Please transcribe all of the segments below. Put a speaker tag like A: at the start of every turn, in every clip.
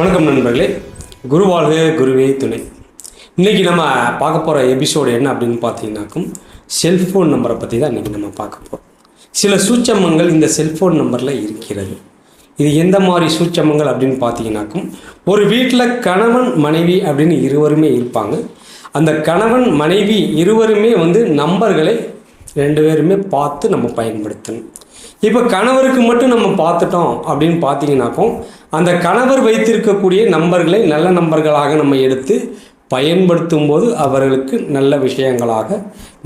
A: வணக்கம் நண்பர்களே. குருவாழ்க குருவே துணை. இன்றைக்கி நம்ம பார்க்க போகிற எபிசோடு என்ன அப்படின்னு பார்த்தீங்கன்னாக்கும் செல்ஃபோன் நம்பரை பற்றி தான் இன்றைக்கி நம்ம பார்க்க போகிறோம் சில சூச்சமங்கள் இந்த செல்ஃபோன் நம்பரில் இருக்கிறது. இது எந்த மாதிரி சூச்சமங்கள் அப்படின்னு பார்த்தீங்கன்னாக்கும் ஒரு வீட்டில் கணவன் மனைவி அப்படின்னு இருவருமே இருப்பாங்க. அந்த கணவன் மனைவி இருவருமே வந்து நம்பர்களை ரெண்டு பேருமே பார்த்து நம்ம பயன்படுத்தணும். இப்போ கணவருக்கு மட்டும் நம்ம பார்த்துட்டோம் அப்படின்னு பார்த்தீங்கன்னாக்கும் அந்த கணவர் வைத்திருக்கக்கூடிய நம்பர்களை நல்ல நம்பர்களாக நம்ம எடுத்து பயன்படுத்தும் போது அவர்களுக்கு நல்ல விஷயங்களாக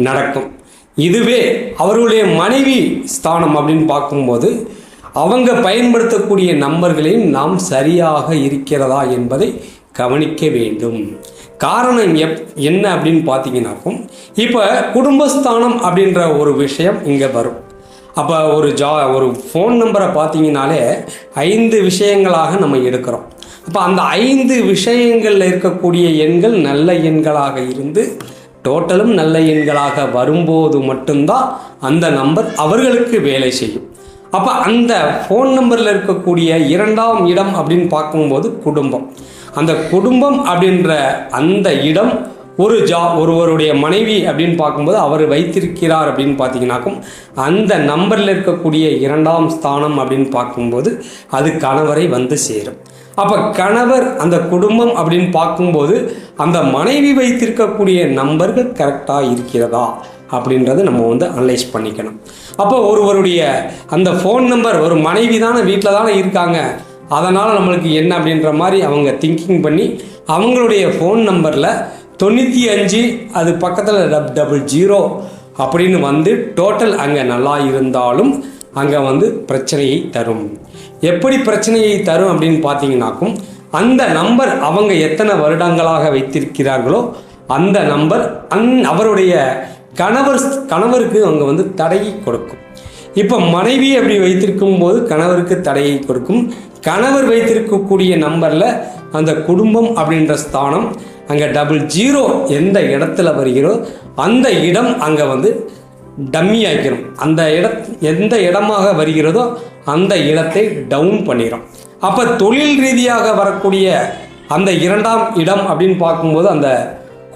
A: நடக்கும். இதுவே அவர்களுடைய மனைவி ஸ்தானம் அப்படின்னு பார்க்கும்போது அவங்க பயன்படுத்தக்கூடிய நம்பர்களையும் நாம் சரியாக இருக்கிறதா என்பதை கவனிக்க வேண்டும். காரணம் எப் என்ன அப்படின்னு பார்த்தீங்கன்னாக்கும் இப்போ குடும்பஸ்தானம் அப்படின்ற ஒரு விஷயம் இங்கே வரும். அப்போ ஒரு ஜா ஒரு ஃபோன் நம்பரை பார்த்தீங்கனாலே ஐந்து விஷயங்களாக நம்ம எடுக்கிறோம். அப்போ அந்த ஐந்து விஷயங்களில் இருக்கக்கூடிய எண்கள் நல்ல எண்களாக இருந்து டோட்டலும் நல்ல எண்களாக வரும்போது மட்டும்தான் அந்த நம்பர் அவர்களுக்கு வேலை செய்யும். அப்போ அந்த ஃபோன் நம்பரில் இருக்கக்கூடிய இரண்டாம் இடம் அப்படின்னு பார்க்கும்போது குடும்பம். அந்த குடும்பம் அப்படின்ற அந்த இடம் ஒரு ஜா ஒருவருடைய மனைவி அப்படின்னு பார்க்கும்போது அவர் வைத்திருக்கிறார் அப்படின்னு பார்த்தீங்கன்னாக்கும் அந்த நம்பரில் இருக்கக்கூடிய இரண்டாம் ஸ்தானம் அப்படின்னு பார்க்கும்போது அது கணவரை வந்து சேரும். அப்போ கணவர் அந்த குடும்பம் அப்படின்னு பார்க்கும்போது அந்த மனைவி வைத்திருக்கக்கூடிய நம்பர்கள் கரெக்டாக இருக்கிறதா அப்படின்றத நம்ம வந்து அனலைஸ் பண்ணிக்கணும். அப்போ ஒருவருடைய அந்த ஃபோன் நம்பர் ஒரு மனைவி தானே வீட்டில் தானே இருக்காங்க அதனால் நம்மளுக்கு என்ன அப்படின்ற மாதிரி அவங்க திங்கிங் பண்ணி அவங்களுடைய ஃபோன் நம்பரில் தொண்ணூற்றி அஞ்சு அது பக்கத்தில் டப் டபுள் ஜீரோ அப்படின்னு வந்து டோட்டல் அங்கே நல்லா இருந்தாலும் அங்கே வந்து பிரச்சனையை தரும். எப்படி பிரச்சனையை தரும் அப்படின்னு பார்த்தீங்கன்னாக்கும் அந்த நம்பர் அவங்க எத்தனை வருடங்களாக வைத்திருக்கிறார்களோ அந்த நம்பர் அந் அவருடைய கணவர் கணவருக்கு அவங்க வந்து தடையை கொடுக்கும். இப்போ மனைவி அப்படி வைத்திருக்கும் போது கணவருக்கு தடையை கொடுக்கும். கணவர் வைத்திருக்கக்கூடிய நம்பரில் அந்த குடும்பம் அப்படின்ற ஸ்தானம் அங்கே டபுள் ஜீரோ எந்த இடத்துல வருகிறோ அந்த இடம் அங்கே வந்து டம்மி ஆக்கிடும் அந்த இட எந்த இடமாக வருகிறதோ அந்த இடத்தை டவுன் பண்ணிடும் அப்போ தொழில் ரீதியாக வரக்கூடிய அந்த இரண்டாம் இடம் அப்படின்னு பார்க்கும்போது அந்த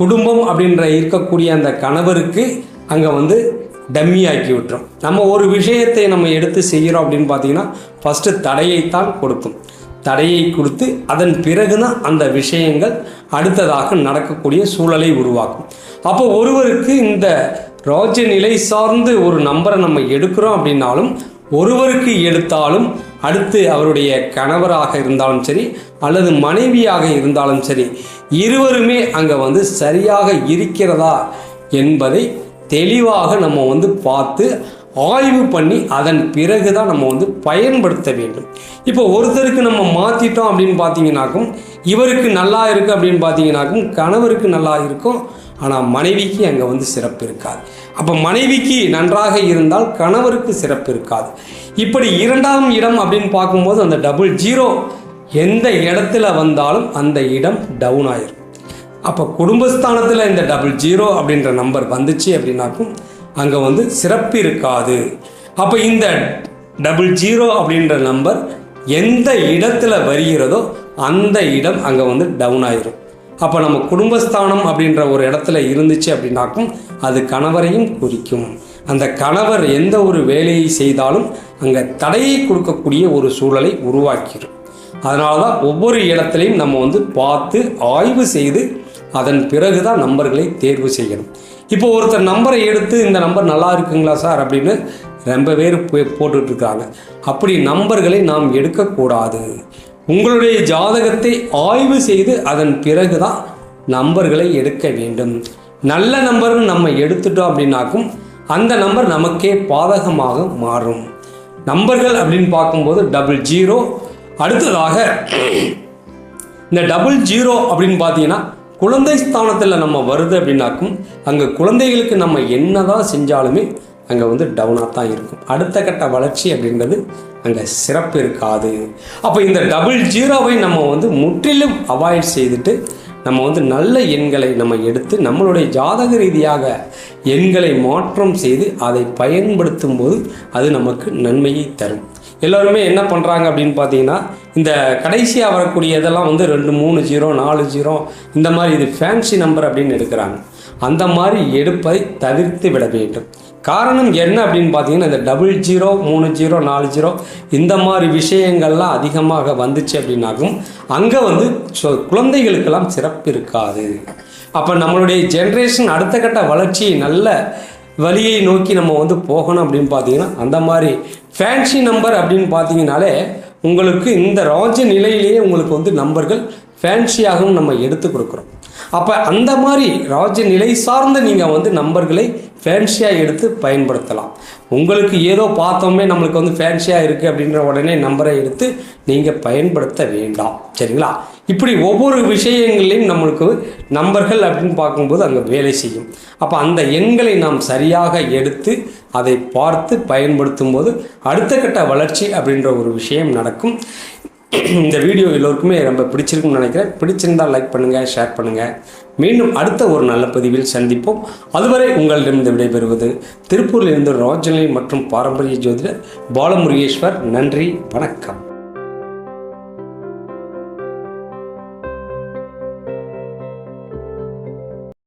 A: குடும்பம் அப்படின்ற இருக்கக்கூடிய அந்த கணவருக்கு அங்கே வந்து டம்மி ஆக்கி விட்டுரும். நம்ம ஒரு விஷயத்தை நம்ம எடுத்து செய்கிறோம் அப்படின்னு பார்த்தீங்கன்னா ஃபஸ்ட்டு தடையைத்தான் கொடுக்கும். தடையை கொடுத்து அதன் பிறகு தான் அந்த விஷயங்கள் அடுத்ததாக நடக்கக்கூடிய சூழலை உருவாக்கும். அப்போ ஒருவருக்கு இந்த ரோஜ நிலை சார்ந்து ஒரு நம்பரை நம்ம எடுக்கிறோம் அப்படின்னாலும் ஒருவருக்கு எடுத்தாலும் அடுத்து அவருடைய கணவராக இருந்தாலும் சரி அல்லது மனைவியாக இருந்தாலும் சரி இருவருமே அங்கே வந்து சரியாக இருக்கிறதா என்பதை தெளிவாக நம்ம வந்து பார்த்து ஆய்வு பண்ணி அதன் பிறகு தான் நம்ம வந்து பயன்படுத்த வேண்டும். இப்போ ஒருத்தருக்கு நம்ம மாற்றிட்டோம் அப்படின்னு பார்த்தீங்கன்னாக்கும் இவருக்கு நல்லா இருக்குது அப்படின்னு பார்த்தீங்கன்னாக்கும் கணவருக்கு நல்லா இருக்கும். ஆனால் மனைவிக்கு அங்கே வந்து சிறப்பு இருக்காது. அப்போ மனைவிக்கு நன்றாக இருந்தால் கணவருக்கு சிறப்பு இருக்காது. இப்படி இரண்டாம் இடம் அப்படின்னு பார்க்கும்போது அந்த டபுள் ஜீரோ எந்த இடத்துல வந்தாலும் அந்த இடம் டவுன் ஆயிரும். அப்போ குடும்பஸ்தானத்தில் இந்த டபுள் ஜீரோ அப்படின்ற நம்பர் வந்துச்சு அப்படின்னாக்கும் அங்கே வந்து சிறப்பு இருக்காது. அப்போ இந்த டபுள் ஜீரோ அப்படின்ற நம்பர் எந்த இடத்துல வருகிறதோ அந்த இடம் அங்கே வந்து டவுன் ஆயிரும். அப்போ நம்ம குடும்பஸ்தானம் அப்படின்ற ஒரு இடத்துல இருந்துச்சு அப்படின்னாக்கும் அது கணவரையும் குறிக்கும். அந்த கணவர் எந்த ஒரு வேலையை செய்தாலும் அங்கே தடையை கொடுக்கக்கூடிய ஒரு சூழலை உருவாக்கிடும் அதனால தான் ஒவ்வொரு இடத்துலையும் நம்ம வந்து பார்த்து ஆய்வு செய்து அதன் பிறகு தான் நம்பர்களை தேர்வு செய்யணும். இப்போ ஒருத்தர் நம்பரை எடுத்து இந்த நம்பர் நல்லா இருக்குங்களா சார்? அப்படின்னு ரொம்ப பேர் போட்டுட்டு இருக்காங்க அப்படி நம்பர்களை நாம் எடுக்கக்கூடாது. உங்களுடைய ஜாதகத்தை ஆய்வு செய்து அதன் பிறகு தான் நம்பர்களை எடுக்க வேண்டும். நல்ல நம்பர்னு நம்ம எடுத்துட்டோம் அப்படின்னாக்கும் அந்த நம்பர் நமக்கே பாதகமாக மாறும். நம்பர்கள் அப்படின்னு பார்க்கும்போது டபுள் ஜீரோ. அடுத்ததாக இந்த டபுள் ஜீரோ அப்படின்னு பார்த்தீங்கன்னா குழந்தை ஸ்தானத்தில் நம்ம வருது அப்படின்னாக்கும் அங்கே குழந்தைகளுக்கு நம்ம என்ன தான் செஞ்சாலுமே அங்கே வந்து டவுனாக தான் இருக்கும். அடுத்த கட்ட வளர்ச்சி அப்படின்றது அங்கே சிறப்பு இருக்காது. அப்போ இந்த டபுள் ஜீரோவை நம்ம வந்து முற்றிலும் அவாய்ட் செய்துட்டு நம்ம வந்து நல்ல எண்களை நம்ம எடுத்து நம்மளுடைய ஜாதக ரீதியாக எண்களை மாற்றம் செய்து அதை பயன்படுத்தும் போது அது நமக்கு நன்மையை தரும். எல்லோருமே என்ன பண்ணுறாங்க அப்படின்னு பார்த்தீங்கன்னா இந்த கடைசியாக வரக்கூடிய இதெல்லாம் வந்து ரெண்டு மூணு ஜீரோ நாலு ஜீரோ இந்த மாதிரி இது ஃபேன்சி நம்பர் அப்படின்னு எடுக்கிறாங்க. அந்த மாதிரி எடுப்பதை தவிர்த்து விட வேண்டும். காரணம் என்ன அப்படின்னு பார்த்தீங்கன்னா இந்த டபுள் ஜீரோ மூணு ஜீரோ நாலு ஜீரோ இந்த மாதிரி விஷயங்கள்லாம் அதிகமாக வந்துச்சு அப்படின்னாக்கும் அங்கே வந்து சொ- குழந்தைகளுக்கெல்லாம் சிறப்பு இருக்காது. அப்போ நம்மளுடைய ஜென்ரேஷன் அடுத்த கட்ட வளர்ச்சி நல்ல வழியை நோக்கி நம்ம வந்து போகணும் அப்படின்னு பார்த்தீங்கன்னா அந்த மாதிரி ஃபேன்சி நம்பர் அப்படின்னு பார்த்தீங்கனாலே உங்களுக்கு இந்த ராஜ நிலையிலேயே உங்களுக்கு வந்து நம்பர்கள் ஃபேன்சியாகவும் நம்ம எடுத்து கொடுக்குறோம். அப்போ அந்த மாதிரி ராஜ நிலை சார்ந்த நீங்கள் வந்து நம்பர்களை ஃபேன்சியாக எடுத்து பயன்படுத்தலாம். உங்களுக்கு ஏதோ பார்த்தோமே நம்மளுக்கு வந்து ஃபேன்சியாக இருக்குது அப்படின்ற உடனே நம்பரை எடுத்து நீங்கள் பயன்படுத்த வேண்டாம். சரிங்களா? இப்படி ஒவ்வொரு விஷயங்களையும் நம்மளுக்கு நம்பர்கள் அப்படின்னு பார்க்கும்போது அங்கே வேலை செய்யும். அப்போ அந்த எண்களை நாம் சரியாக எடுத்து அதை பார்த்து பயன்படுத்தும் போது அடுத்த கட்ட வளர்ச்சி அப்படின்ற ஒரு விஷயம் நடக்கும். இந்த வீடியோ எல்லோருக்குமே ரொம்ப பிடிச்சிருக்குன்னு நினைக்கிறேன். பிடிச்சிருந்தால் லைக் பண்ணுங்கள் ஷேர் பண்ணுங்கள் மீண்டும் அடுத்த ஒரு நல்ல பதிவில் சந்திப்போம். அதுவரை உங்களிடமிருந்து விடைபெறுவது திருப்பூரிலிருந்து ராஜநிலை மற்றும் பாரம்பரிய ஜோதிடர் பாலமுருகேஸ்வர். நன்றி வணக்கம்.